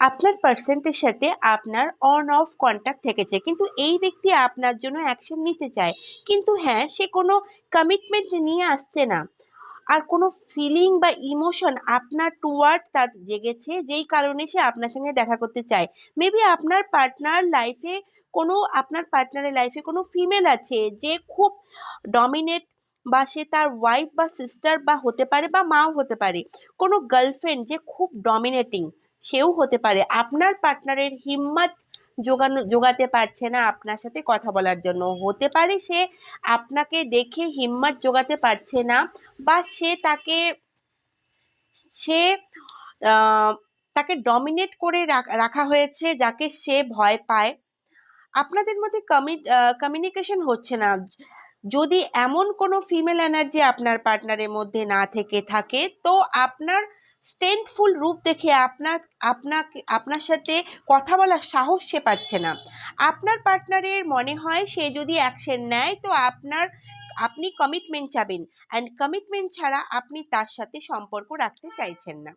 আপনার পার্সেন্টের সাথে আপনার অন অফ কন্ট্যাক্ট থেকেছে। কিন্তু এই ব্যক্তি আপনার জন্য অ্যাকশন নিতে চায়। কিন্তু হ্যাঁ সে কোনো কমিটমেন্ট নিয়ে আসছে না। আর কোনো ফিলিং বা ইমোশন আপনার টুয়ার্ড তার জেগেছে, যেই কারণে সে আপনার সঙ্গে দেখা করতে চায়। মেবি আপনার পার্টনার লাইফে কোনো, আপনার পার্টনারের লাইফে কোনো ফিমেল আছে, যে খুব ডমিনেট বা সে তার ওয়াইফ বা সিস্টার বা হতে পারে বা মাও হতে পারে। কোনো গার্লফ্রেন্ড যে খুব ডমিনেটিং সেও হতে পারে। আপনার পার্টনারের হিম্মত জোগানো, জোগাতে পারছে না আপনার সাথে কথা বলার জন্য। হতে পারে সে আপনাকে দেখে হিম্মত জোগাতে পারছে না বা সে তাকে সে তাকে ডমিনেট করে রাখ- হয়েছে যাকে সে ভয় পায়। আপনাদের মধ্যে কমি কমিউনিকেশন হচ্ছে না। যদি এমন কোনো ফিমেল এনার্জি আপনার পার্টনারের মধ্যে না থেকে থাকে, তো আপনার স্ট্রেংথফুল রূপ দেখে আপনার আপনাকে, আপনার সাথে কথা বলার সাহস সে পাচ্ছে না। আপনার পার্টনারের মনে হয় সে যদি অ্যাকশন নেয়, তো আপনার, আপনি কমিটমেন্ট চাবেন। অ্যান্ড কমিটমেন্ট ছাড়া আপনি তার সাথে সম্পর্ক রাখতে চাইছেন না।